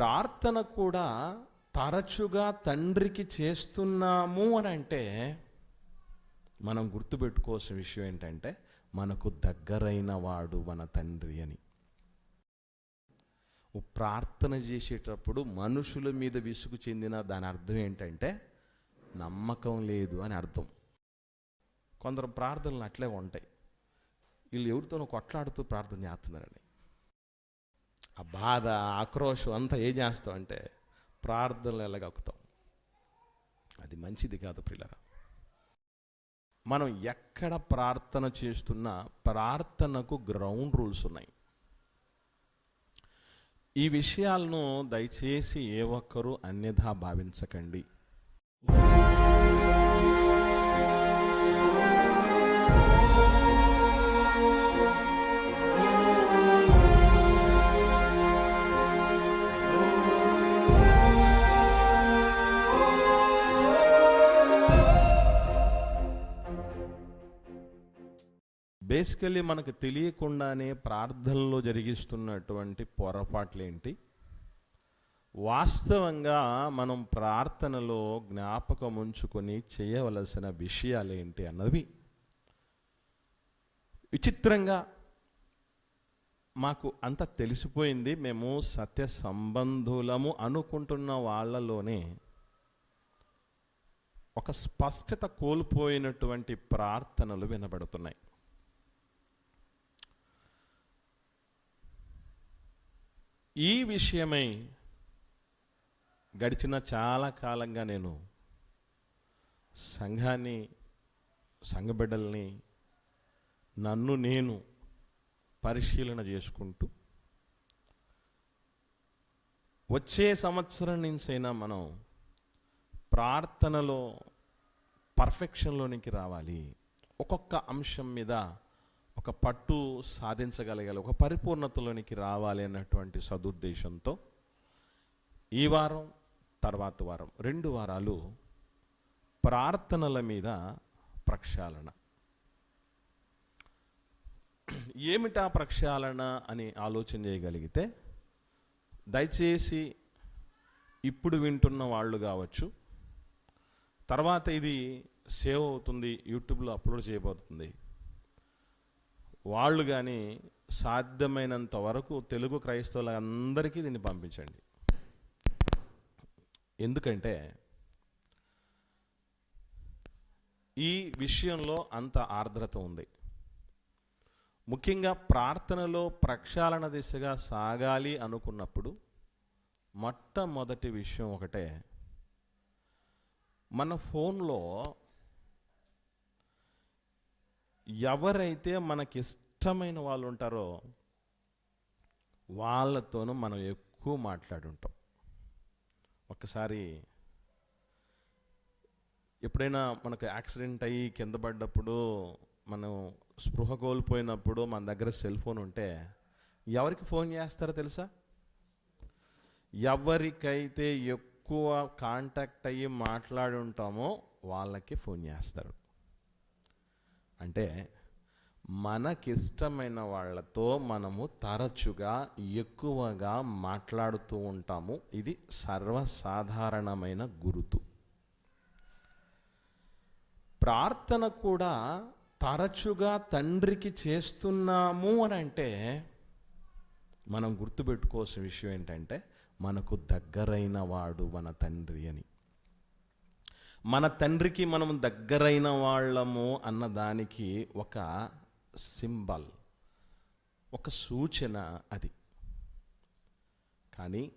ప్రార్థన కూడా తరచుగా తండ్రికి చేస్తున్నాము అని అంటే మనం గుర్తుపెట్టుకోవాల్సిన విషయం ఏంటంటే మనకు దగ్గరైన వాడు మన తండ్రి అని. ప్రార్థన చేసేటప్పుడు మనుషుల మీద విసుగు చెందిన దాని అర్థం ఏంటంటే నమ్మకం లేదు అని అర్థం. కొందరు ప్రార్థనలు అట్లే ఉంటాయి. వీళ్ళు ఎవరితోనో కొట్లాడుతూ ప్రార్థన చేస్తున్నారని. ఆ బాధ ఆక్రోషం అంతా ఏం చేస్తాం అంటే ప్రార్థనలు ఎలాగక్కుతాం. అది మంచిది కాదు పిల్లరా మనం ఎక్కడ ప్రార్థన చేస్తున్నా ప్రార్థనకు గ్రౌండ్ రూల్స్ ఉన్నాయి. ఈ విషయాలను దయచేసి ఏ ఒక్కరూ అన్యథా భావించకండి. బేసికలీ మనకు తెలియకుండానే ప్రార్థనలో జరిగిస్తున్నటువంటి పొరపాట్లు ఏంటి వాస్తవంగా మనం ప్రార్థనలో జ్ఞాపకం ఉంచుకొని చేయవలసిన విషయాలు ఏంటి అన్నవి? విచిత్రంగా మాకు అంత తెలిసిపోయింది. మేము సత్య సంబంధులము అనుకుంటున్న వాళ్ళలోనే ఒక స్పష్టత కోల్పోయినటువంటి ప్రార్థనలు వినబడుతున్నాయి. ఈ విషయమై గడిచిన చాలా కాలంగా నేను సంఘాన్ని సంఘబిడ్డల్ని నన్ను నేను పరిశీలన చేసుకుంటూ వచ్చే సంవత్సరం నుంచైనా మనం ప్రార్థనలో పర్ఫెక్షన్లోనికి రావాలి. ఒక్కొక్క అంశం మీద ఒక పట్టు సాధించగలగాలి ఒక పరిపూర్ణతలోనికి రావాలి అన్నటువంటి సదుద్దేశంతో ఈ వారం తర్వాత వారం రెండు వారాలు ప్రార్థనల మీద ప్రక్షాళన. ఏమిటా ప్రక్షాళన అని ఆలోచన చేయగలిగితే దయచేసి ఇప్పుడు వింటున్న వాళ్ళు కావచ్చు తర్వాత ఇది సేవ్ అవుతుంది యూట్యూబ్లో అప్లోడ్ చేయబోతుంది వాళ్ళు కానీ సాధ్యమైనంత వరకు తెలుగు క్రైస్తవులందరికీ దీన్ని పంపించండి. ఎందుకంటే ఈ విషయంలో అంత ఆర్ద్రత ఉంది. ముఖ్యంగా ప్రార్థనలో ప్రక్షాళన దిశగా సాగాలి అనుకున్నప్పుడు మొట్టమొదటి విషయం ఒకటే మన ఫోన్లో ఎవరైతే మనకి ఇష్టమైన వాళ్ళు ఉంటారో వాళ్ళతోనూ మనం ఎక్కువ మాట్లాడుంటాం. ఒకసారి ఎప్పుడైనా మనకు యాక్సిడెంట్ అయ్యి కింద పడ్డప్పుడు మనం స్పృహ కోల్పోయినప్పుడు మన దగ్గర సెల్ ఫోన్ ఉంటే ఎవరికి ఫోన్ చేస్తారో తెలుసా? ఎవరికైతే ఎక్కువ కాంటాక్ట్ అయ్యి మాట్లాడి ఉంటామో వాళ్ళకి ఫోన్ చేస్తారు. అంటే మనకిష్టమైన వాళ్ళతో మనము తరచుగా ఎక్కువగా మాట్లాడుతూ ఉంటాము. ఇది సర్వసాధారణమైన గురుతు. ప్రార్థన కూడా తరచుగా తండ్రికి చేస్తున్నాము అని అంటే మనం గుర్తుపెట్టుకోవాల్సిన విషయం ఏంటంటే మనకు దగ్గరైన వాడు మన తండ్రి అని. మన తండ్రికి మనం దగ్గరైన వాళ్ళము అన్నదానికి ఒక సింబల్ ఒక సూచన అది. కానీ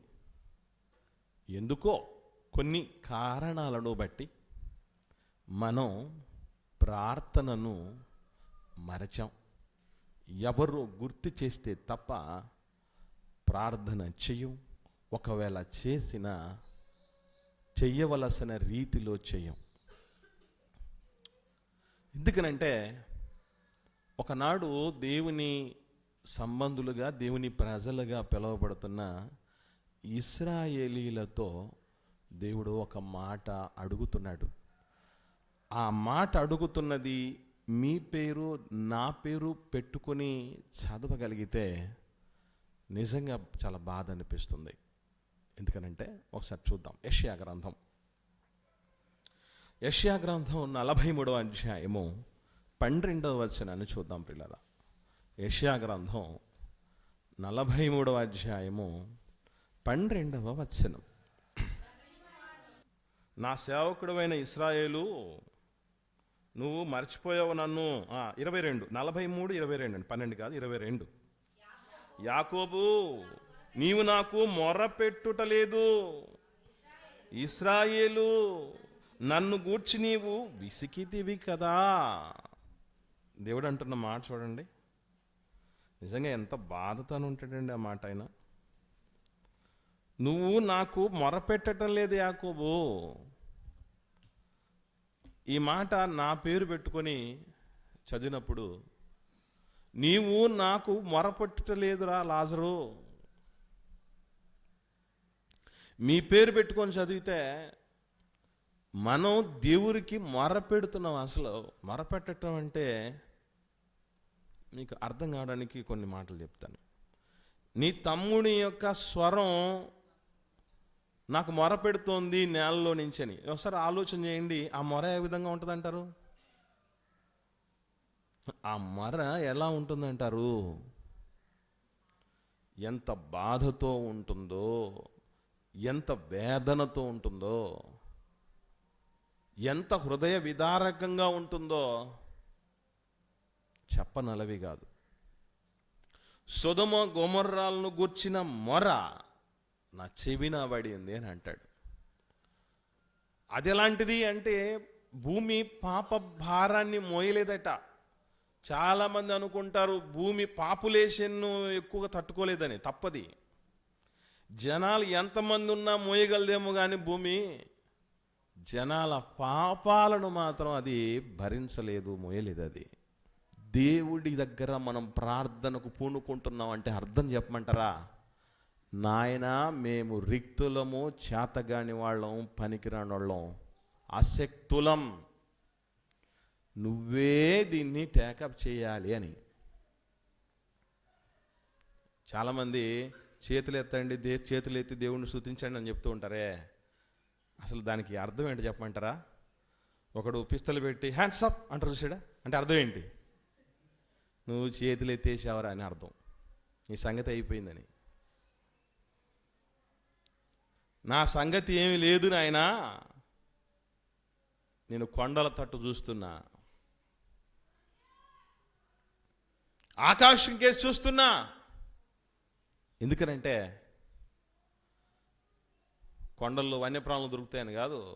ఎందుకో కొన్ని కారణాలను బట్టి మనం ప్రార్థనను మరచాం. ఎవరు గుర్తు చేస్తే తప్ప ప్రార్థన చెయ్యం. ఒకవేళ చేసిన చెయ్యవలసిన రీతిలో చెయ్యం ఎందుకనంటే ఒకనాడు దేవుని సంబంధులుగా దేవుని ప్రజలుగా పిలువబడుతున్న ఇస్రాయేలీలతో దేవుడు ఒక మాట అడుగుతున్నాడు. ఆ మాట అడుగుతున్నది మీ పేరు నా పేరు పెట్టుకొని చదవగలిగితే నిజంగా చాలా బాధ అనిపిస్తుంది. ఎందుకనంటే ఒకసారి చూద్దాం. యష్యా గ్రంథం. యష్యా గ్రంథం నలభై మూడవ అధ్యాయము పన్నెండవ వచనాన్ని చూద్దాం పిల్లల యష్యా గ్రంథం నలభై మూడవ అధ్యాయము పన్నెండవ వచనం. నా సేవకుడమైన ఇస్రాయేలు నువ్వు మర్చిపోయావు నన్ను. ఇరవై రెండు. నలభై మూడు ఇరవై రెండు అండి. పన్నెండు కాదు ఇరవై రెండు. యాకోబు నీవు నాకు మొరపెట్టుటలేదు. ఇస్రాయేలు నన్ను గూర్చి నీవు విసికితివి కదా. దేవుడు అంటున్న మాట చూడండి. నిజంగా ఎంత బాధతోనే ఉంటాడండి ఆ మాట ఆయన. నువ్వు నాకు మొరపెట్టడం లేదు యాకోబు. ఈ మాట నా పేరు పెట్టుకొని చదివినప్పుడు నీవు నాకు మొరపెట్టలేదురా లాజరు. మీ పేరు పెట్టుకొని చదివితే మనం దేవుడికి మొర పెడుతున్నాం అసలు. మొర పెట్టడం అంటే మీకు అర్థం కావడానికి కొన్ని మాటలు చెప్తాను. నీ తమ్ముని యొక్క స్వరం నాకు మొర పెడుతోంది నేలలో నుంచి అని ఒకసారి ఆలోచన చేయండి ఆ మొర ఏ విధంగా ఉంటుందంటారు? ఆ మొర ఎలా ఉంటుందంటారు? ఎంత బాధతో ఉంటుందో. ఎంత వేదనతో ఉంటుందో ఎంత హృదయ విదారకంగా ఉంటుందో చెప్పనలవి కాదు. సుధమ గోమర్రాలను గూర్చిన మొర నా చెవిన పడింది అని అంటాడు. అది ఎలాంటిది అంటే భూమి పాప భారాన్ని మోయలేదట. చాలామంది అనుకుంటారు భూమి పాపులేషన్ను ఎక్కువగా తట్టుకోలేదని తప్పది. జనాలు ఎంతమంది ఉన్నా మోయగలదేమో కానీ భూమి జనాల పాపాలను మాత్రం అది భరించలేదు మోయలేదు అది. దేవుడి దగ్గర మనం ప్రార్థనకు పూనుకుంటున్నాం అంటే అర్థం చెప్పమంటారా? నాయన మేము రిక్తులము చేతగాని వాళ్ళం పనికిరాని వాళ్ళం అశక్తులం. నువ్వే దీన్ని టేకప్ చేయాలి అని. చాలామంది చేతులు ఎత్తండి దే చేతులు ఎత్తి దేవుణ్ణి స్థుతించండి అని చెప్తూ ఉంటారే? అసలు దానికి అర్థం ఏంటి చెప్పమంటారా? ఒకడు పిస్తలు పెట్టి హ్యాండ్స్ అప్ అంటారు చూసాడా? అంటే అర్థం ఏంటి? నువ్వు చేతులు ఎత్తేసావరా అని అర్థం. నీ సంగతి అయిపోయిందని. నా సంగతి ఏమీ లేదు నాయనా. నేను కొండల తట్టు చూస్తున్నా. ఆకాశం కేసి చూస్తున్నా. ఎందుకనంటే కొండల్లో వన్యప్రాణులు దొరుకుతాయని కాదు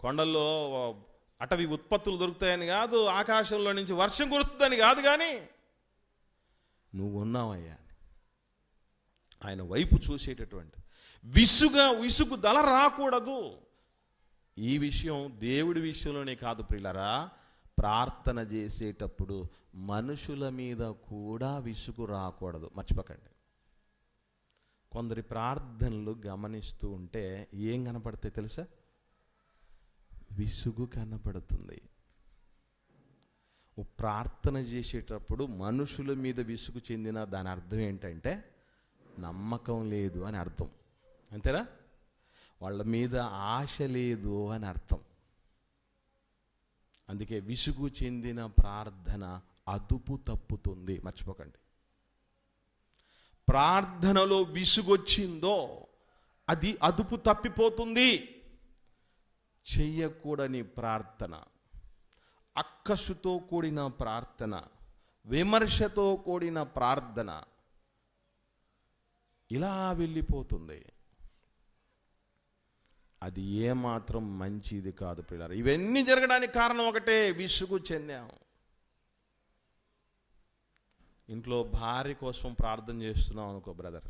కొండల్లో అటవీ ఉత్పత్తులు దొరుకుతాయని కాదు ఆకాశంలో నుంచి వర్షం కురుతుందని కాదు కానీ నువ్వు ఉన్నావయ్యా ఆయన వైపు చూసేటటువంటి విసుగా విసుగు దల రాకూడదు. ఈ విషయం దేవుడి విషయంలోనే కాదు ప్రిలరా ప్రార్థన చేసేటప్పుడు మనుషుల మీద కూడా విసుగు రాకూడదు. మర్చిపోకండి. కొందరి ప్రార్థనలు గమనిస్తూ ఉంటే ఏం కనపడతాయి తెలుసా? విసుగు కనపడుతుంది. ఓ ప్రార్థన చేసేటప్పుడు మనుషుల మీద విసుగు చెందిన దాని అర్థం ఏంటంటే నమ్మకం లేదు అని అర్థం. అంతేనా? వాళ్ళ మీద ఆశ లేదు అని అర్థం. అందుకే విసుగు చెందిన ప్రార్థన అదుపు తప్పుతుంది. మర్చిపోకండి. ప్రార్థనలో విసుగొచ్చిందో అది అదుపు తప్పిపోతుంది. చెయ్యకూడని ప్రార్థన అక్కసుతో కూడిన ప్రార్థన విమర్శతో కూడిన ప్రార్థన ఇలా వెళ్ళిపోతుంది. అది ఏమాత్రం మంచిది కాదు పిల్లలు. ఇవన్నీ జరగడానికి కారణం ఒకటే విసుగు చెందాం. ఇంట్లో భార్య కోసం ప్రార్థన చేస్తున్నాం అనుకో బ్రదర్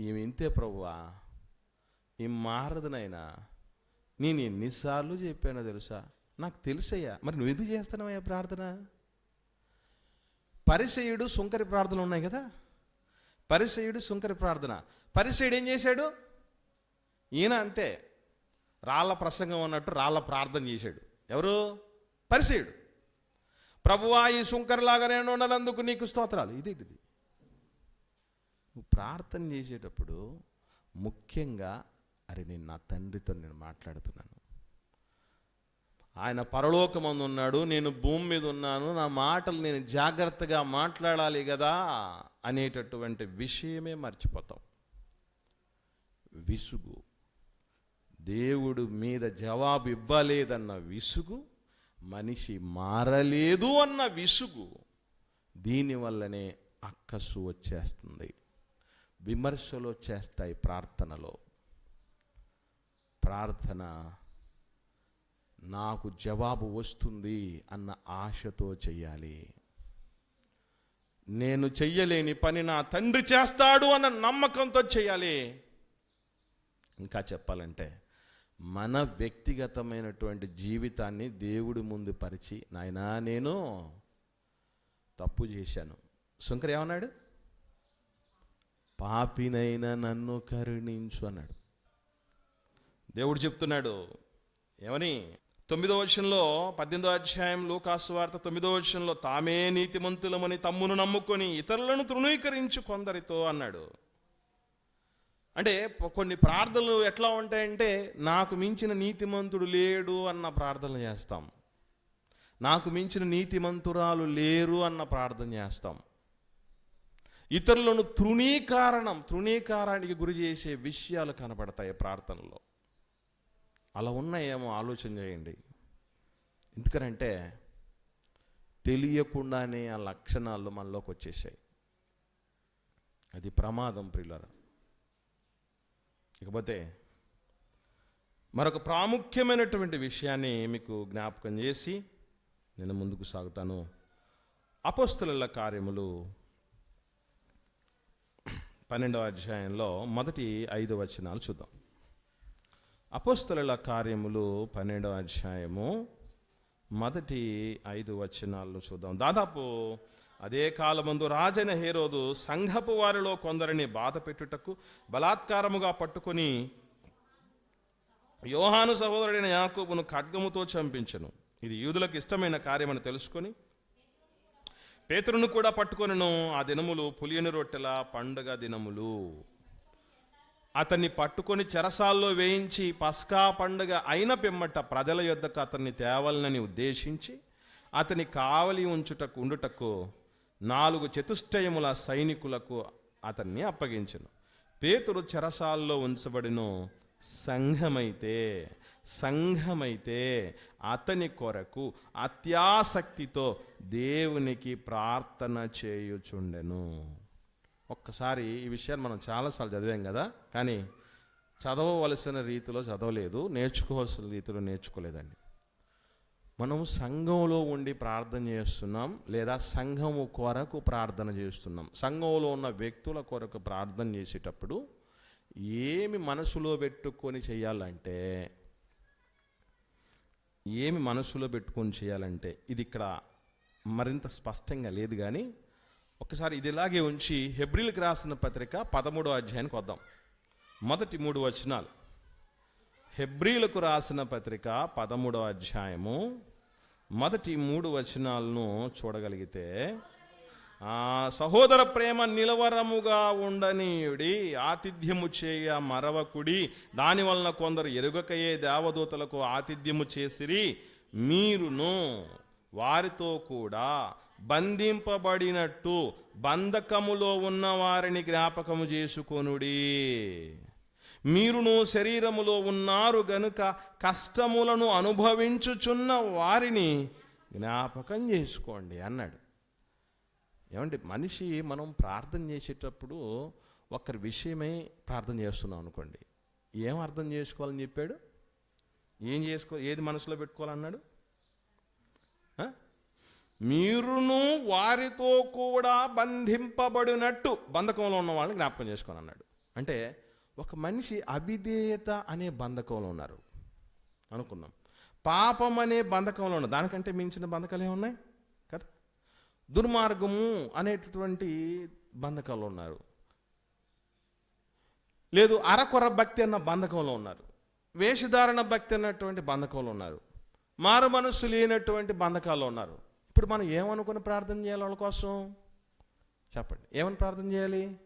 ఈమె ఇంతే ప్రభువా ఈ మారదునైనా. నేను ఎన్నిసార్లు చెప్పానో తెలుసా? నాకు తెలుసయ్యా. మరి నువ్వు ఎందుకు చేస్తున్నావయ్యా ప్రార్థన? పరిసయుడు సుంకరి ప్రార్థనలు ఉన్నాయి కదా? పరిసయుడు సుంకరి ప్రార్థన. పరిసయుడు ఏం చేశాడు? ఈయన అంతే. రాళ్ళ ప్రసంగం అన్నట్టు రాళ్ళ ప్రార్థన చేశాడు. ఎవరు? పరిసయుడు. ప్రభువా ఈ సుంకరిలాగా నేను ఉండనందుకు నీకు స్తోత్రాలు. ఇదేంటిది? నువ్వు ప్రార్థన చేసేటప్పుడు ముఖ్యంగా అరే నేను నా తండ్రితో నేను మాట్లాడుతున్నాను. ఆయన పరలోకమందు ఉన్నాడు నేను భూమి మీద ఉన్నాను నా మాటలు నేను జాగ్రత్తగా మాట్లాడాలి కదా అనేటటువంటి విషయమే మర్చిపోతాం విసుగు. దేవుడు మీద జవాబు ఇవ్వలేదన్న విసుగు మనిషి మారలేదు అన్న విసుగు దీనివల్లనే అక్కసు వచ్చేస్తుంది. విమర్శలు వచ్చేస్తాయి ప్రార్థనలో. ప్రార్థన నాకు జవాబు వస్తుంది అన్న ఆశతో చెయ్యాలి. నేను చెయ్యలేని పని నా తండ్రి చేస్తాడు అన్న నమ్మకంతో చేయాలి ఇంకా చెప్పాలంటే మన వ్యక్తిగతమైనటువంటి జీవితాన్ని దేవుడి ముందు పరిచి నాయనా నేను తప్పు చేశాను. శంకర్ ఏమన్నాడు? పాపినైనా నన్ను కరుణించు అన్నాడు. దేవుడు చెప్తున్నాడు ఏమని? తొమ్మిదో వచనంలో పద్దెనిమిదో అధ్యాయం లూకాసు వార్త తొమ్మిదో వచనంలో తామే నీతిమంతులమని తమ్మును నమ్ముకొని ఇతరులను తృణీకరించు కొందరితో అన్నాడు. అంటే కొన్ని ప్రార్థనలు ఎట్లా ఉంటాయంటే నాకు మించిన నీతిమంతుడు లేడు అన్న ప్రార్థన చేస్తాం. నాకు మించిన నీతిమంతురాలు లేరు అన్న ప్రార్థన చేస్తాం. ఇతరులను తృణీకారణం తృణీకారానికి గురి చేసే విషయాలు కనపడతాయి ప్రార్థనలో. అలా ఉన్నాయేమో ఆలోచన చేయండి. ఎందుకనంటే తెలియకుండానే ఆ లక్షణాలు మనలోకి వచ్చేసాయి అది ప్రమాదం ప్రియులరా ఇకపోతే మరొక ప్రాముఖ్యమైనటువంటి విషయాన్ని మీకు జ్ఞాపకం చేసి నేను ముందుకు సాగుతాను. అపోస్తల కార్యములు పన్నెండవ అధ్యాయంలో మొదటి ఐదు వచనాలు చూద్దాం. అపోస్తల కార్యములు పన్నెండవ అధ్యాయము మొదటి ఐదు వచనాలను చూద్దాం. దాదాపు అదే కాలమందు రాజైన హేరోదు సంఘపు వారిలో కొందరిని బాధ పెట్టుటకు బలాత్కారముగా పట్టుకొని యోహాను సహోదరుడైన యాకోబును ఖడ్గముతో చంపించను. ఇది యూదులకు ఇష్టమైన కార్యమని తెలుసుకొని పేతురును కూడా పట్టుకొనను. ఆ దినములు పులియని రొట్టెల పండుగ దినములు. అతన్ని పట్టుకొని చెరసాల్లో వేయించి పస్కా పండుగ అయిన పిమ్మట ప్రజల యొద్దకు అతన్ని తేవాలని ఉద్దేశించి అతని కావలి ఉంచుటకు ఉండుటకు నాలుగు చతుష్టయముల సైనికులకు అతన్ని అప్పగించెను. పేతుడు చెరసాల్లో ఉంచబడిను సంఘమైతే సంఘమైతే అతని కొరకు అత్యాసక్తితో దేవునికి ప్రార్థన చేయుచుండెను. ఒక్కసారి ఈ విషయాన్ని మనం చాలాసార్లు చదివాం కదా కానీ చదవవలసిన రీతిలో చదవలేదు నేర్చుకోవాల్సిన రీతిలో నేర్చుకోలేదండి. మనం సంఘంలో ఉండి ప్రార్థన చేస్తున్నాం లేదా సంఘము కొరకు ప్రార్థన చేస్తున్నాం. సంఘంలో ఉన్న వ్యక్తుల కొరకు ప్రార్థన చేసేటప్పుడు ఏమి మనసులో పెట్టుకొని చేయాలంటే ఏమి మనసులో పెట్టుకొని చేయాలంటే ఇది ఇక్కడ మరింత స్పష్టంగా లేదు కానీ ఒకసారి ఇది ఇలాగే ఉంచి హెబ్రిల్కి రాసిన పత్రిక పదమూడో అధ్యాయానికి వద్దాం. మొదటి మూడు వచనాలు. హెబ్రిలకు రాసిన పత్రిక పదమూడో అధ్యాయము మొదటి మూడు వచనాలను చూడగలిగితే ఆ సహోదర ప్రేమ నిలవరముగా ఉండనీయుడి ఆతిథ్యము చేయ మరవకుడి దాని వలన కొందరు ఎరుగకయే దేవదూతలకు ఆతిథ్యము చేసిరి మీరును వారితో కూడా బంధింపబడినట్టు బంధకములో ఉన్న వారిని జ్ఞాపకము చేసుకొనుడి. మీరును శరీరములో ఉన్నారు గనుక కష్టములను అనుభవించుచున్న వారిని జ్ఞాపకం చేసుకోండి అన్నాడు. ఏమంటే మనిషి మనం ప్రార్థన చేసేటప్పుడు ఒకరి విషయమై ప్రార్థన చేస్తున్నాం అనుకోండి. ఏం అర్థం చేసుకోవాలని చెప్పాడు? ఏం చేసుకో ఏది మనసులో పెట్టుకోవాలన్నాడు? మీరును వారితో కూడా బంధింపబడినట్టు బంధకంలో ఉన్న వాళ్ళని జ్ఞాపకం చేసుకోవాలన్నాడు. అంటే ఒక మనిషి అవిధేయత అనే బంధకంలో ఉన్నారు. అనుకున్నాం పాపం అనే బంధకంలో ఉన్నారు. దానికంటే మించిన బంధకాలు ఏమున్నాయి కదా? దుర్మార్గము అనేటటువంటి బంధకంలో ఉన్నారు. లేదు అరకొర భక్తి అన్న బంధకంలో ఉన్నారు. వేషధారణ భక్తి అన్నటువంటి బంధకంలో ఉన్నారు. మారు మనస్సు లేనటువంటి బంధకాల్లో ఉన్నారు. ఇప్పుడు మనం ఏమనుకుని ప్రార్థన చేయాలి వాళ్ళ కోసం? చెప్పండి. ఏమని ప్రార్థన చేయాలి?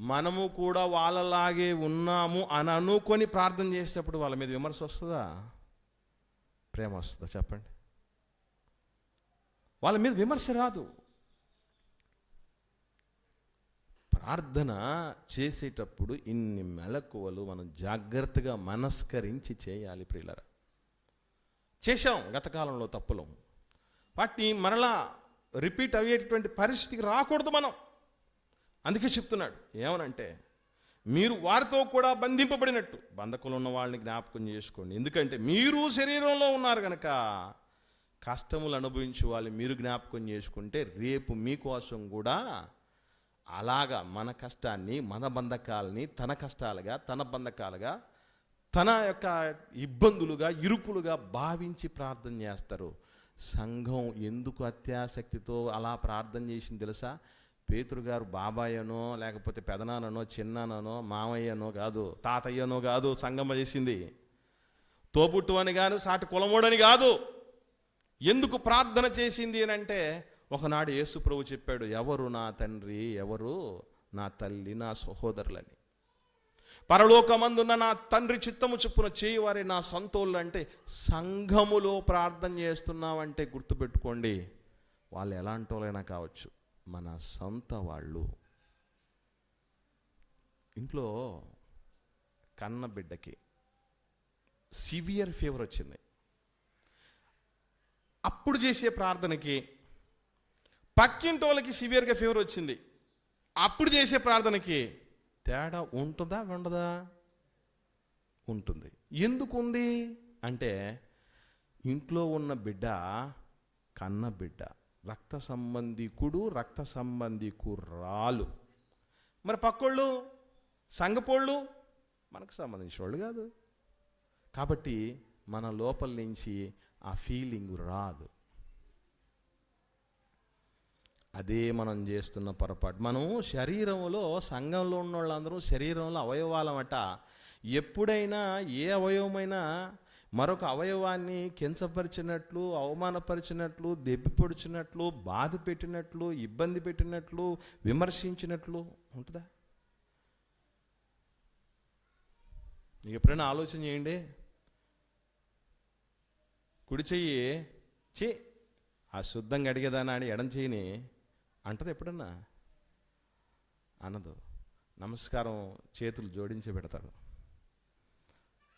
మనము కూడా వాళ్ళలాగే ఉన్నాము అని అనుకొని ప్రార్థన చేసేటప్పుడు వాళ్ళ మీద విమర్శ వస్తుందా? ప్రేమ వస్తుందా? చెప్పండి. వాళ్ళ మీద విమర్శ రాదు. ప్రార్థన చేసేటప్పుడు ఇన్ని మెలకువలు మనం జాగ్రత్తగా మనస్కరించి చేయాలి ప్రియులరా. చేశాం గత కాలంలో తప్పులు. వాటిని మరలా రిపీట్ అయ్యేటటువంటి పరిస్థితికి రాకూడదు మనం. అందుకే చెప్తున్నాడు ఏమనంటే మీరు వారితో కూడా బంధింపబడినట్టు. బంధకులు ఉన్న వాళ్ళని జ్ఞాపకం చేసుకోండి. ఎందుకంటే మీరు శరీరంలో ఉన్నారు కనుక కష్టములు అనుభవించే వాళ్ళు మీరు జ్ఞాపకం చేసుకుంటే రేపు మీకోసం కూడా అలాగా మన కష్టాన్ని మన బంధకాలని తన కష్టాలుగా తన బంధకాలుగా తన యొక్క ఇబ్బందులుగా ఇరుకులుగా భావించి ప్రార్థన చేస్తారు. సంఘం ఎందుకు అత్యాసక్తితో అలా ప్రార్థన చేసింది తెలుసా? పేతురు గారు బాబాయనో లేకపోతే పెదనాన్ననో చిన్నాననో మామయ్యనో కాదు తాతయ్యనో కాదు సంగమ చేసింది. తోబుట్టు అని కాదు సాటి కులమోడని కాదు. ఎందుకు ప్రార్థన చేసింది అని అంటే ఒకనాడు యేసు ప్రభు చెప్పాడు ఎవరు నా తండ్రి ఎవరు నా తల్లి నా సహోదరులని. పరలోకమందున్న నా తండ్రి చిత్తము చొప్పున చేయవారి నా సంతోళ్ళు అంటే సంఘములో ప్రార్థన చేస్తున్నావంటే గుర్తుపెట్టుకోండి. వాళ్ళు ఎలాంటి వాళ్ళైనా కావచ్చు. మన సొంత వాళ్ళు. ఇంట్లో కన్న బిడ్డకి సివియర్ ఫీవర్ వచ్చింది. అప్పుడు చేసే ప్రార్థనకి పక్కింటి వాళ్ళకి సివియర్గా ఫీవర్ వచ్చింది. అప్పుడు చేసే ప్రార్థనకి తేడా ఉంటుందా ఉండదా? ఉంటుంది. ఎందుకు ఉంది అంటే ఇంట్లో ఉన్న బిడ్డ కన్న బిడ్డ. రక్త సంబంధికుడు రక్త సంబంధికురాలు మరి పక్కోళ్ళు సంగపోళ్ళు మనకు సంబంధించిన వాళ్ళు కాదు. కాబట్టి మన లోపల నుంచి ఆ ఫీలింగ్ రాదు. అదే మనం చేస్తున్న పొరపాటు. మనం శరీరంలో సంఘంలో ఉన్న వాళ్ళందరూ శరీరంలో అవయవాలమట ఎప్పుడైనా ఏ అవయవమైనా మరొక అవయవాన్ని కించపరిచినట్లు అవమానపరిచినట్లు దెబ్బి బాధ పెట్టినట్లు ఇబ్బంది పెట్టినట్లు విమర్శించినట్లు ఉంటుందా? ఎప్పుడైనా ఆలోచన చేయండి. కుడి చెయ్యి చే ఆ శుద్ధంగా అడిగేదానా అని ఎడం చేయని అంటది ఎప్పుడన్నా? అనదు. నమస్కారం చేతులు జోడించి పెడతారు.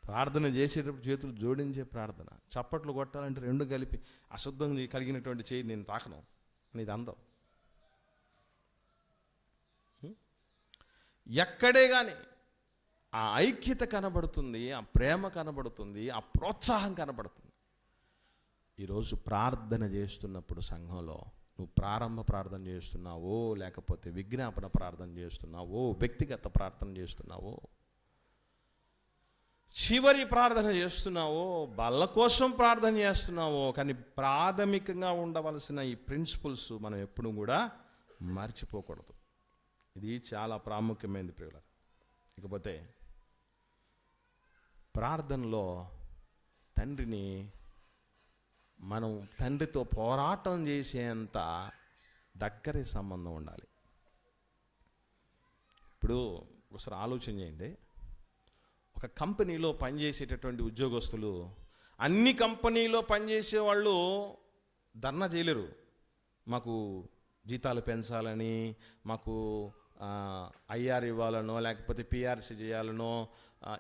ప్రార్థన చేసేటప్పుడు చేతులు జోడించే ప్రార్థన. చప్పట్లు కొట్టాలంటే రెండు కలిపి అశుద్ధం కలిగినటువంటి చేయి నేను తాకను. నీది అందం. ఎక్కడే కానీ ఆ ఐక్యత కనబడుతుంది ఆ ప్రేమ కనబడుతుంది ఆ ప్రోత్సాహం కనబడుతుంది. ఈరోజు ప్రార్థన చేస్తున్నప్పుడు సంఘంలో నువ్వు ప్రారంభ ప్రార్థన చేస్తున్నావో లేకపోతే విజ్ఞాపన ప్రార్థన చేస్తున్నావో వ్యక్తిగత ప్రార్థన చేస్తున్నావో చివరి ప్రార్థన చేస్తున్నావో బల్ల కోసం ప్రార్థన చేస్తున్నావో కానీ ప్రాథమికంగా ఉండవలసిన ఈ ప్రిన్సిపల్స్ మనం ఎప్పుడు కూడా మర్చిపోకూడదు. ఇది చాలా ప్రాముఖ్యమైనది ప్రియుల ఇకపోతే ప్రార్థనలో తండ్రిని మనం తండ్రితో పోరాటం చేసేంత దగ్గరి సంబంధం ఉండాలి. ఇప్పుడు ఒకసారి ఆలోచన చేయండి. ఒక కంపెనీలో పనిచేసేటటువంటి ఉద్యోగస్తులు అన్ని కంపెనీలో పనిచేసే వాళ్ళు ధర్నా చేయలేరు. మాకు జీతాలు పెంచాలని మాకు ఐఆర్ ఇవ్వాలనో లేకపోతే పిఆర్సీ చేయాలనో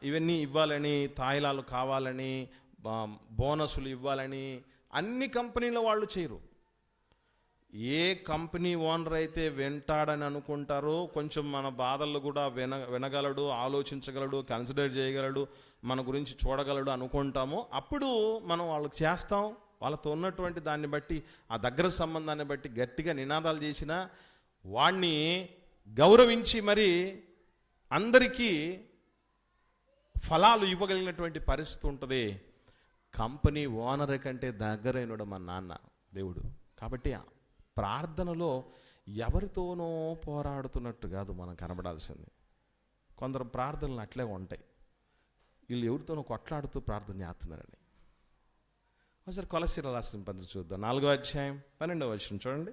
ఇవన్నీ ఇవ్వాలని తాయిలాలు కావాలని బోనసులు ఇవ్వాలని అన్ని కంపెనీల వాళ్ళు చేయరు. ఏ కంపెనీ ఓనర్ అయితే వింటాడని అనుకుంటారో కొంచెం మన బాధలు కూడా విన వినగలడు ఆలోచించగలడు కన్సిడర్ చేయగలడు మన గురించి చూడగలడు అనుకుంటామో. అప్పుడు మనం వాళ్ళకి చేస్తాం. వాళ్ళతో ఉన్నటువంటి దాన్ని బట్టి ఆ దగ్గర సంబంధాన్ని బట్టి గట్టిగా నినాదాలు చేసిన వాణ్ణి గౌరవించి మరి అందరికీ ఫలాలు ఇవ్వగలిగినటువంటి పరిస్థితి ఉంటుంది. కంపెనీ ఓనర్ కంటే దగ్గరైనడు మా నాన్న దేవుడు. కాబట్టి ప్రార్థనలో ఎవరితోనో పోరాడుతున్నట్టు కాదు మనం కనబడాల్సింది. కొందరు ప్రార్థనలు అట్లే ఉంటాయి. వీళ్ళు ఎవరితోనో కొట్లాడుతూ ప్రార్థన చేస్తున్నారని. ఒకసారి కొలసీల రాసిన పద్ధతి చూద్దాం. నాలుగో అధ్యాయం పన్నెండవ వచ్చిన చూడండి.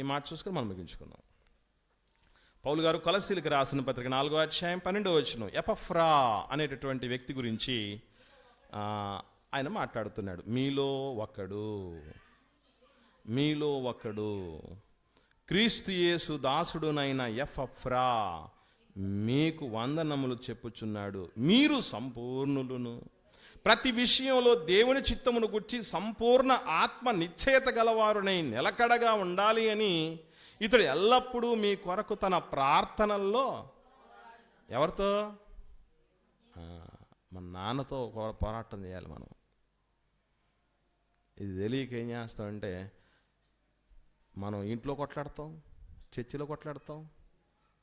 ఈ మాట చూసుకొని మనం ముగించుకుందాం. పౌలు గారు కొలసీలకు రాసిన పత్రిక నాలుగో అధ్యాయం పన్నెండవ వచ్చిన ఎపఫ్రా అనేటటువంటి వ్యక్తి గురించి ఆయన మాట్లాడుతున్నాడు. మీలో ఒకడు. మీలో ఒకడు క్రీస్తు యేసు దాసుడునైన ఎఫ్రా మీకు వందనములు చెప్పుచున్నాడు. మీరు సంపూర్ణులును. ప్రతి విషయంలో దేవుని చిత్తమును గుర్చి సంపూర్ణ ఆత్మ నిశ్చయత గలవారునై నిలకడగా ఉండాలి అని ఇతడు ఎల్లప్పుడూ మీ కొరకు తన ప్రార్థనల్లో ఎవరితో? మన నాన్నతో పోరాటం చేయాలి మనం. ఇది తెలియక ఏం చేస్తామంటే మనం ఇంట్లో కొట్లాడతాం చర్చిలో కొట్లాడతాం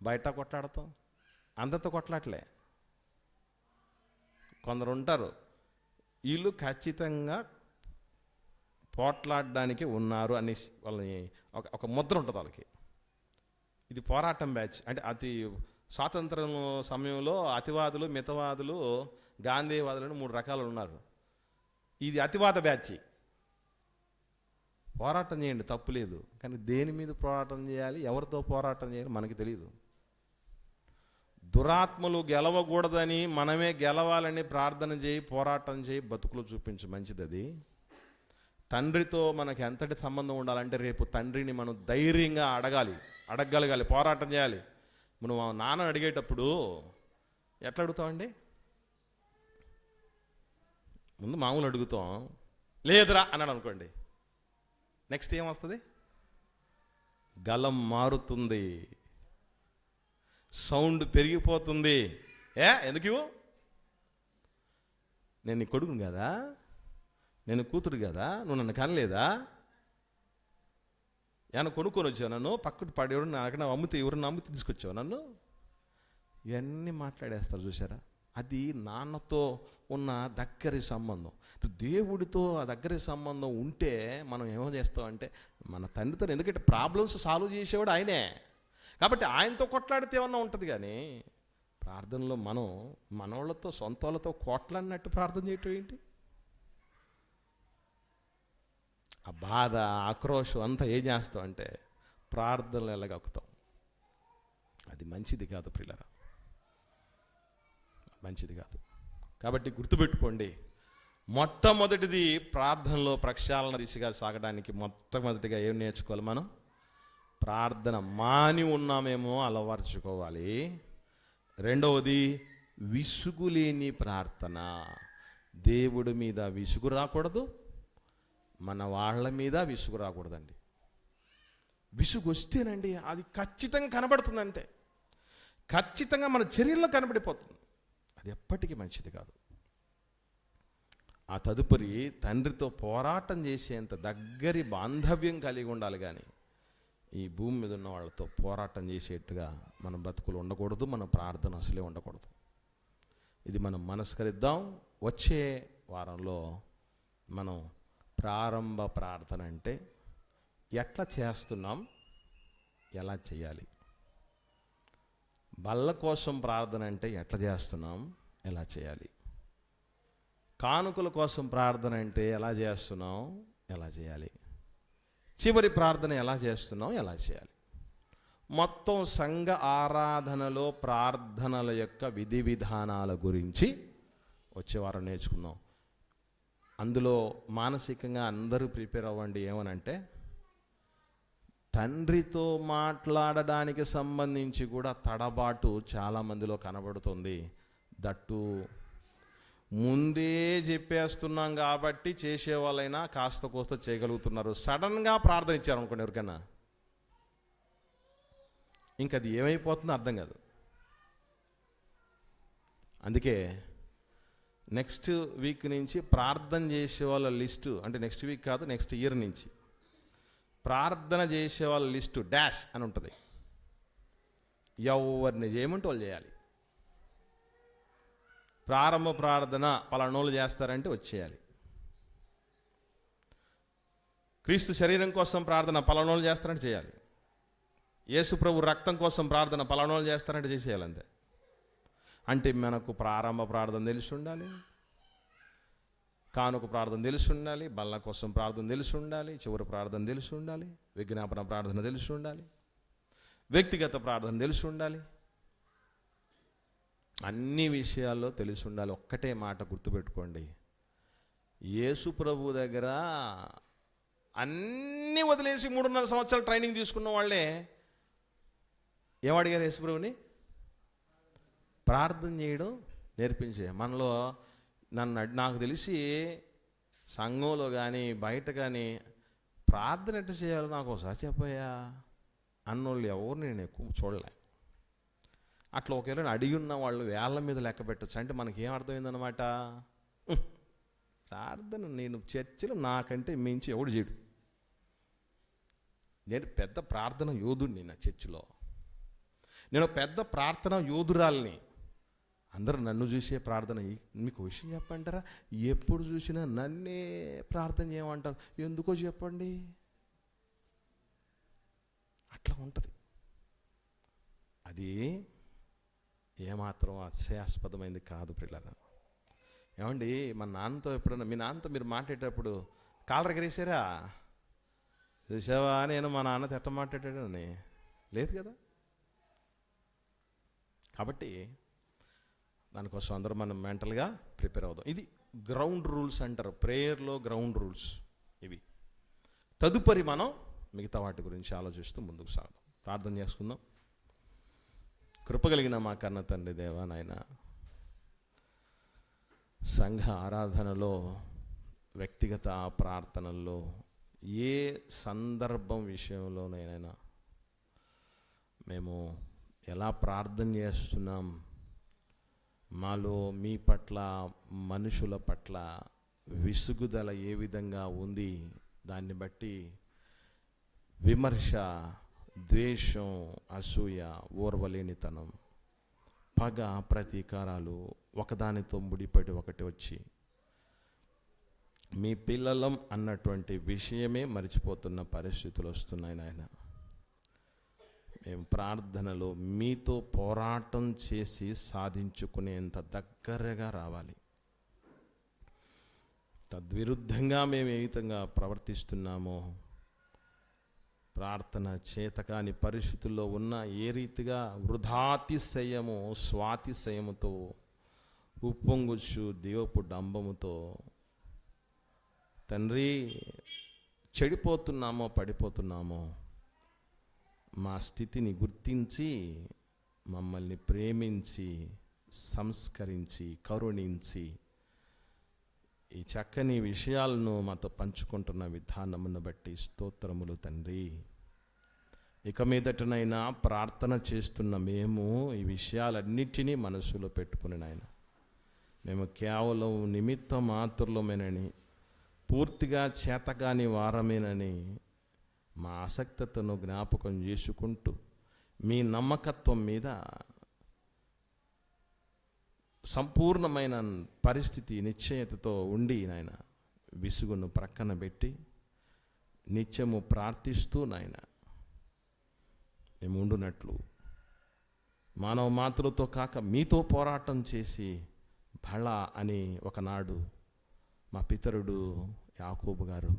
బయట కొట్లాడతాం అందరితో కొట్లాడలే. కొందరు ఉంటారు వీళ్ళు ఖచ్చితంగా పోట్లాడడానికి ఉన్నారు అని వాళ్ళని ఒక ఒక ముద్ర ఉంటుంది వాళ్ళకి. ఇది పోరాటం బ్యాచ్. అంటే అతి స్వాతంత్రం సమయంలో అతివాదులు మితవాదులు గాంధీవాదులు అని మూడు రకాలు ఉన్నారు. ఇది అతివాద బ్యాచ్. పోరాటం చేయండి తప్పు లేదు. కానీ దేని మీద పోరాటం చేయాలి ఎవరితో పోరాటం చేయాలి మనకి తెలియదు దురాత్మలు గెలవకూడదని మనమే గెలవాలని ప్రార్థన చేయి పోరాటం చేయి బతుకులు చూపించు. మంచిది అది. తండ్రితో మనకి ఎంతటి సంబంధం ఉండాలంటే రేపు తండ్రిని మనం ధైర్యంగా అడగాలి అడగగలగాలి పోరాటం చేయాలి. మనం నాన్న అడిగేటప్పుడు ఎట్లా అడుగుతామండి ముందు మామూలు అడుగుతాం. లేదురా అన్నాడు అనుకోండి. నెక్స్ట్ ఏమొస్తుంది? గలం మారుతుంది. సౌండ్ పెరిగిపోతుంది. ఏ ఎందుకు నేను నీ కొడుకును కదా? నేను కూతురు కదా? నువ్వు నన్ను కనలేదా? ఏమన్నా కొనుక్కొని వచ్చావు నన్ను? పక్కటి పడి ఎవరు నాకు అమ్మితే ఎవరిని అమ్మితే తీసుకొచ్చావు నన్ను? ఇవన్నీ మాట్లాడేస్తారు చూసారా అది నాన్నతో ఉన్న దగ్గరి సంబంధం. దేవుడితో ఆ దగ్గరి సంబంధం ఉంటే మనం ఏమో చేస్తామంటే మన తండ్రితో ఎందుకంటే ప్రాబ్లమ్స్ సాల్వ్ చేసేవాడు ఆయనే. కాబట్టి ఆయనతో కొట్లాడితే ఏమన్నా ఉంటుంది కానీ ప్రార్థనలో మనం మనోళ్ళతో సొంత వాళ్ళతో ప్రార్థన చేయటం ఏంటి? ఆ బాధ ఆక్రోషం అంతా ఏం చేస్తాం అంటే ప్రార్థనలు ఎలాగక్కుతాం అది మంచిది కాదు పిల్లరా మంచిది కాదు. కాబట్టి గుర్తుపెట్టుకోండి మొట్టమొదటిది ప్రార్థనలో ప్రక్షాళన దిశగా సాగడానికి మొట్టమొదటిగా ఏం నేర్చుకోవాలి మనం? ప్రార్థన మాని ఉన్నామేమో అలవర్చుకోవాలి. రెండవది విసుగులేని ప్రార్థన. దేవుడి మీద విసుగు రాకూడదు మన వాళ్ళ మీద విసుగు రాకూడదండి. విసుగు వస్తేనండి అది ఖచ్చితంగా కనబడుతుంది అంతే ఖచ్చితంగా మన చర్యల్లో కనబడిపోతుంది. ఎప్పటికీ మంచిది కాదు. ఆ తదుపరి తండ్రితో పోరాటం చేసేంత దగ్గరి బాంధవ్యం కలిగి ఉండాలి కానీ ఈ భూమి మీద ఉన్న వాళ్ళతో పోరాటం చేసేట్టుగా మన బతుకులు ఉండకూడదు మన ప్రార్థన అసలే ఉండకూడదు. ఇది మనం మనస్కరిద్దాం. వచ్చే వారంలో మనం ప్రారంభ ప్రార్థన అంటే ఎట్లా చేస్తున్నాం ఎలా చేయాలి? బల్ల కోసం ప్రార్థన అంటే ఎట్లా చేస్తున్నాం? ఎలా చేయాలి? కానుకల కోసం ప్రార్థన అంటే ఎలా చేస్తున్నాం? ఎలా చేయాలి? చివరి ప్రార్థన ఎలా చేస్తున్నాం? ఎలా చేయాలి? మొత్తం సంఘ ఆరాధనలో ప్రార్థనల యొక్క విధి విధానాల గురించి వచ్చేవారం నేర్చుకుందాం. అందులో మానసికంగా అందరూ ప్రిపేర్ అవ్వండి ఏమనంటే తండ్రితో మాట్లాడడానికి సంబంధించి కూడా తడబాటు చాలామందిలో కనబడుతుంది. దట్టు ముందే చెప్పేస్తున్నాం కాబట్టి చేసేవాళ్ళైనా కాస్త కోస్త చేయగలుగుతున్నారు. సడన్గా ప్రార్థన ఇచ్చారనుకోండి ఎవరికైనా. ఇంక అది ఏమైపోతుందో అర్థం కాదు. అందుకే నెక్స్ట్ వీక్ నుంచి ప్రార్థన చేసే వాళ్ళ లిస్టు అంటే నెక్స్ట్ వీక్ కాదు నెక్స్ట్ ఇయర్ నుంచి ప్రార్థన చేసే వాళ్ళ లిస్టు డాష్ అని ఉంటుంది. ఎవరిని చేయమంటే వాళ్ళు చేయాలి. ప్రారంభ ప్రార్థన పలానోళ్ళు చేస్తారంటే వచ్చేయాలి. క్రీస్తు శరీరం కోసం ప్రార్థన పలానోళ్ళు చేస్తారంటే చేయాలి. యేసు ప్రభు రక్తం కోసం ప్రార్థన పలానోళ్ళు చేస్తారంటే చేసేయాలి అంతే. అంటే మనకు ప్రారంభ ప్రార్థన తెలిసి ఉండాలి. కానుక ప్రార్థన తెలిసి ఉండాలి బల్ల కోసం ప్రార్థన తెలిసి ఉండాలి చివరి ప్రార్థన తెలిసి ఉండాలి విజ్ఞాపన ప్రార్థన తెలిసి ఉండాలి వ్యక్తిగత ప్రార్థన తెలిసి ఉండాలి. అన్ని విషయాల్లో తెలిసి ఉండాలి. ఒక్కటే మాట గుర్తుపెట్టుకోండి. యేసు ప్రభు దగ్గర అన్నీ వదిలేసి మూడున్నర సంవత్సరాలు ట్రైనింగ్ తీసుకున్న వాళ్ళే ఏమడిగారు యేసు ప్రభుని? ప్రార్థన చేయడం నేర్పించే. మనలో నన్ను నాకు తెలిసి సంఘంలో కానీ బయట కానీ ప్రార్థన ఎట్ట చేయాలో నాకు ఒకసారి చెప్పయ్యా. అన్నోళ్ళు ఎవరు నేను ఎక్కువ చూడలే. అట్లా ఒకవేళ అడిగి ఉన్న వాళ్ళు వేళ్ళ మీద లెక్క పెట్టచ్చు అంటే మనకి ఏం అర్థమైందనమాట ప్రార్థన నేను చర్చలు నాకంటే మించి ఎవడు చేయడు. నేను పెద్ద ప్రార్థన యోధుడిని నా చర్చిలో. నేను పెద్ద ప్రార్థన యోధురాల్ని. అందరూ నన్ను చూసే ప్రార్థన మీకు విషయం చెప్పంటారా? ఎప్పుడు చూసినా నన్నే ప్రార్థన చేయమంటారు. ఎందుకో చెప్పండి? అట్లా ఉంటుంది. అది ఏమాత్రం అతిశయాస్పదమైంది కాదు పిల్లలు ఏమండి మా నాన్నతో ఎప్పుడన్నా మీ నాన్నతో మీరు మాట్లాడేటప్పుడు కాలర్ ఎగరేసారా చూసావా నేను మా నాన్న ఎట్ట మాట్లాడాడని? లేదు కదా? కాబట్టి దానికోసం అందరూ మనం మెంటల్గా ప్రిపేర్ అవుదాం. ఇది గ్రౌండ్ రూల్స్ అంటారు. ప్రేయర్లో గ్రౌండ్ రూల్స్ ఇవి. తదుపరి మనం మిగతా వాటి గురించి ఆలోచిస్తూ ముందుకు సాగుదాం. ప్రార్థన చేసుకుందాం. కృపగలిగిన మా కన్న తండ్రి దేవా నాయన సంఘ ఆరాధనలో వ్యక్తిగత ప్రార్థనల్లో ఏ సందర్భం విషయంలోనైనా మేము ఎలా ప్రార్థన చేస్తున్నాం మాలో మీ పట్ల మనుషుల పట్ల విసుగుదల ఏ విధంగా ఉంది? దాన్ని బట్టి విమర్శ ద్వేషం అసూయ ఓర్వలేనితనం పగ ప్రతీకారాలు ఒకదానితో ముడిపడి ఒకటి వచ్చి మీ పిల్లలం అన్నటువంటి విషయమే మర్చిపోతున్న పరిస్థితులు వస్తున్నాయి నాయన. ప్రార్థనలో మీతో పోరాటం చేసి సాధించుకునేంత దగ్గరగా రావాలి. తద్విరుద్ధంగా మేము ఏ విధంగా ప్రవర్తిస్తున్నామో ప్రార్థన చేతకాని పరిస్థితుల్లో ఉన్న ఏ రీతిగా వృధాతిశయము స్వాతిశయముతో ఉప్పొంగుచ్చు దేవపు డంబముతో తండ్రి చెడిపోతున్నామో పడిపోతున్నామో మా స్థితిని గుర్తించి మమ్మల్ని ప్రేమించి సంస్కరించి కరుణించి ఈ చక్కని విషయాలను మాతో పంచుకుంటున్న విధానమును బట్టి స్తోత్రములు తండ్రి. ఇక మీదటనైనా ప్రార్థన చేస్తున్న మేము ఈ విషయాలన్నిటినీ మనసులో పెట్టుకుని నాయన మేము కేవలం నిమిత్త మాత్రులమేనని పూర్తిగా చేతగాని వారమేనని మా ఆసక్తతను జ్ఞాపకం చేసుకుంటూ మీ నమ్మకత్వం మీద సంపూర్ణమైన పరిస్థితి నిశ్చయతతో ఉండి నాయన విసుగును ప్రక్కన పెట్టి నిత్యము ప్రార్థిస్తూ నాయన మేము ఉండునట్లు. మానవ మాతృతో కాక మీతో పోరాటం చేసి బళ అని ఒకనాడు మా పితరుడు యాకోబు గారు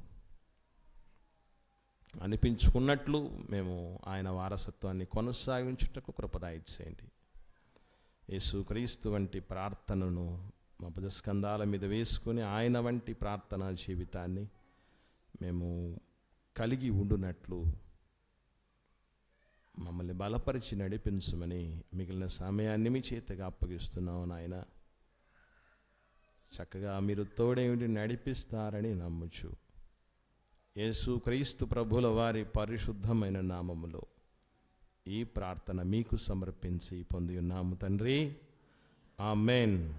అనిపించుకున్నట్లు మేము ఆయన వారసత్వాన్ని కొనసాగించుటకు కృపదాయిచ్చేయండి. యేసుక్రీస్తు వంటి ప్రార్థనను మా భుజస్కంధాల మీద వేసుకుని ఆయన వంటి ప్రార్థనా జీవితాన్ని మేము కలిగి ఉండునట్లు మమ్మల్ని బలపరిచి నడిపించమని మిగిలిన సమయాన్ని మీ చేతగా అప్పగిస్తున్నాం నాయన. చక్కగా మీరు తోడేమిటి నడిపిస్తారని నమ్ముచు. యేసు క్రీస్తు ప్రభుల వారి పరిశుద్ధమైన నామములో ఈ ప్రార్థన మీకు సమర్పించి పొంది ఉన్నాము తండ్రి. ఆమెన్.